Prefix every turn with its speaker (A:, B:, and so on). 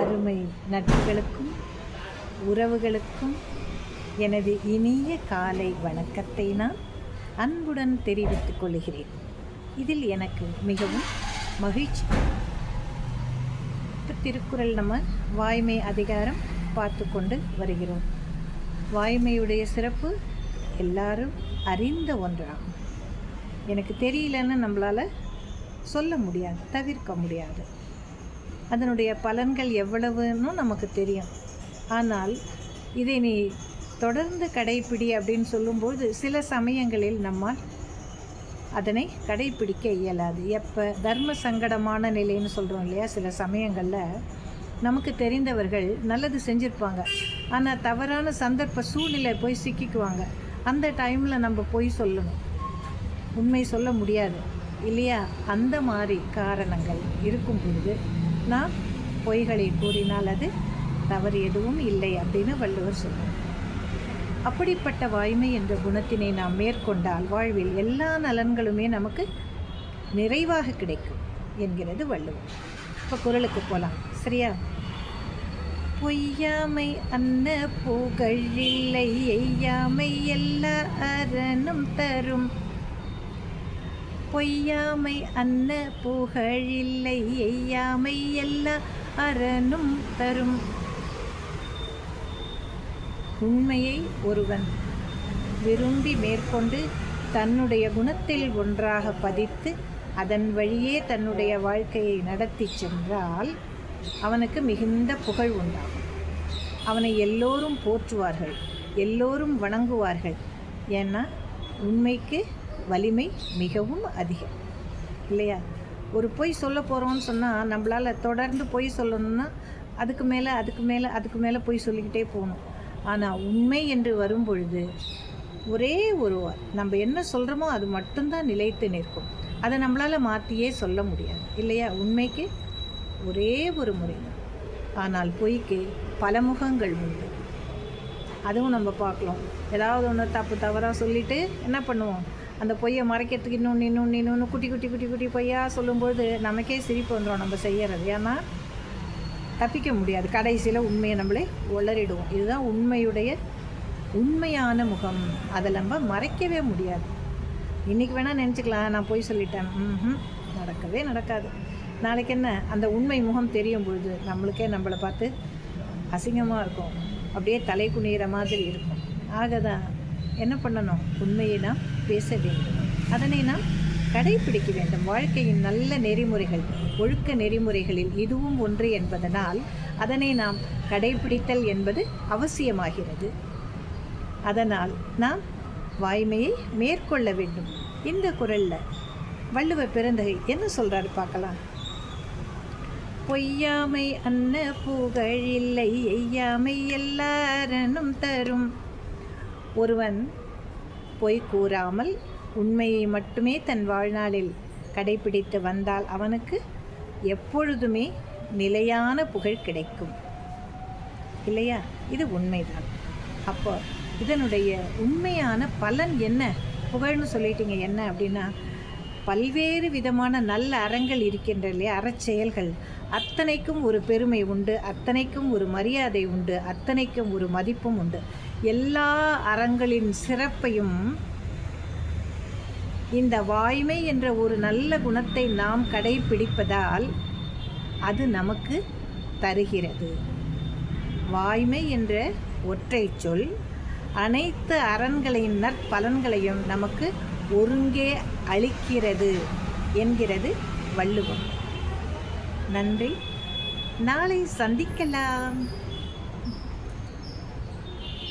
A: அருமை நட்புகளுக்கும் உறவுகளுக்கும் எனது இனிய காலை வணக்கத்தை நான் அன்புடன் தெரிவித்துக் கொள்கிறேன். இதில் எனக்கு மிகவும் மகிழ்ச்சி. இப்போ திருக்குறள் நம்ம வாய்மை அதிகாரம் பார்த்து கொண்டு வருகிறோம். வாய்மையுடைய சிறப்பு எல்லாரும் அறிந்த ஒன்றாகும். எனக்கு தெரியலன்னு நம்மளால் சொல்ல முடியாது தவிர்க்க முடியாது. அதனுடைய பலன்கள் எவ்வளவுன்னு நமக்கு தெரியும். ஆனால் இதை நீ தொடர்ந்து கடைப்பிடி அப்படின்னு சொல்லும்போது சில சமயங்களில் நம்மால் அதனை கடைப்பிடிக்க இயலாது. எப்போ? தர்ம சங்கடமான நிலைன்னு சொல்கிறோம் இல்லையா? சில சமயங்களில் நமக்கு தெரிந்தவர்கள் நல்லது செஞ்சுருப்பாங்க. ஆனால் தவறான சந்தர்ப்ப சூழ்நிலை போய் சிக்கிக்குவாங்க. அந்த டைமில் நம்ம போய் சொல்லணும். உண்மை சொல்ல முடியாது. இல்லையா? அந்த மாதிரி காரணங்கள் இருக்கும் பொழுது நாம் பொய்களை கூறினால் அது தவறு எதுவும் இல்லை அப்படின்னு வள்ளுவர் சொன்னார். அப்படிப்பட்ட வாய்மை என்ற குணத்தினை நாம் மேற்கொண்டால் வாழ்வில் எல்லா நலன்களுமே நமக்கு நிறைவாக கிடைக்கும் என்கிறது வள்ளுவர். இப்போ குரலுக்கு போகலாம் சரியா? பொய்யாமை அன்ன புகழில்லை எய்யாமை எல்லா அரணும் தரும். பொய்யாமை அன்ன புகழில்லை எய்யாமை எல்லா அரணும் தரும். உண்மையை ஒருவன் விரும்பி மேற்கொண்டு தன்னுடைய குணத்தில் ஒன்றாக பதித்து அதன் வழியே தன்னுடைய வாழ்க்கையை நடத்தி சென்றால் அவனுக்கு மிகுந்த புகழ் உண்டாகும். அவனை எல்லோரும் போற்றுவார்கள் எல்லோரும் வணங்குவார்கள். ஏன்னா உண்மைக்கு வலிமை மிகவும் அதிகம். இல்லையா? ஒரு பொய் சொல்ல போகிறோம்னு சொன்னால் நம்மளால் தொடர்ந்து பொய் சொல்லணும்னா அதுக்கு மேலே அதுக்கு மேலே அதுக்கு மேலே பொய் சொல்லிக்கிட்டே போகணும். ஆனால் உண்மை என்று வரும் பொழுது ஒரே ஒரு நம்ம என்ன சொல்கிறோமோ அது மட்டும்தான் நிலைத்து நிற்கும். அதை நம்மளால் மாற்றியே சொல்ல முடியாது. இல்லையா? உண்மைக்கு ஒரே ஒரு முறை தான். ஆனால் பொய்க்கு பல முகங்கள் உண்டு. அதுவும் நம்ம பார்க்கலாம். ஏதாவது ஒன்று தப்பு தவறாக சொல்லிவிட்டு என்ன பண்ணுவோம்? அந்த பொய்யை மறைக்கிறதுக்கு இன்னொன்று இன்னொன்று இன்னொன்று குட்டி குட்டி குட்டி குட்டி பொய்யாக சொல்லும்போது நமக்கே சிரிப்பு வந்துடும் நம்ம செய்கிறது ஏன்னா தப்பிக்க முடியாது. கடைசியில் உண்மையை நம்மளே உளறிடுவோம் இதுதான் உண்மையுடைய உண்மையான முகம். அதை நம்ம மறைக்கவே முடியாது. இன்றைக்கி வேணால் நினச்சிக்கலாம். நான் பொய் சொல்லிட்டேன். ம் நடக்கவே நடக்காது. நாளைக்கு என்ன? அந்த உண்மை முகம் தெரியும் பொழுது நம்மளுக்கே நம்மளை பார்த்து அசிங்கமாக இருக்கும். அப்படியே தலை குனிகிற மாதிரி இருக்கும். ஆக தான் என்ன பண்ணணும்? உண்மையை நாம் பேச வேண்டும். அதனை நாம் கடைபிடிக்க வேண்டும். வாழ்க்கையின் நல்ல நெறிமுறைகள் ஒழுக்க நெறிமுறைகளில் இதுவும் ஒன்று என்பதனால் அதனை நாம் கடைபிடித்தல் என்பது அவசியமாகிறது. அதனால் நாம் வாய்மையை மேற்கொள்ள வேண்டும். இந்த குரலில் வள்ளுவ பிறந்தகை என்ன சொல்கிறாரு பார்க்கலாம். பொய்யாமை அன்ன புகழில்லை எய்யாமை எல்லாரனும் தரும். ஒருவன் பொய் கூறாமல் உண்மையை மட்டுமே தன் வாழ்நாளில் கடைபிடித்து வந்தால் அவனுக்கு எப்பொழுதுமே நிலையான புகழ் கிடைக்கும். இல்லையா? இது உண்மைதான். அப்போ இதனுடைய உண்மையான பலன் என்ன? புகழ்னு சொல்லிட்டீங்க என்ன அப்படின்னா பல்வேறு விதமான நல்ல அறங்கள் இருக்கின்ற இல்லையா? அறச்செயல்கள். அத்தனைக்கும் ஒரு பெருமை உண்டு அத்தனைக்கும் ஒரு மரியாதை உண்டு அத்தனைக்கும் ஒரு மதிப்பும் உண்டு. எல்லா அறங்களின் சிறப்பையும் இந்த வாய்மை என்ற ஒரு நல்ல குணத்தை நாம் கடைபிடிப்பதால் அது நமக்கு தருகிறது. வாய்மை என்ற ஒற்றை சொல் அனைத்து அரண்களின் நற்பலன்களையும் நமக்கு ஒருங்கே அளிக்கிறது என்கிறது வள்ளுவம். நன்றி. நாளை சந்திக்கலாம்.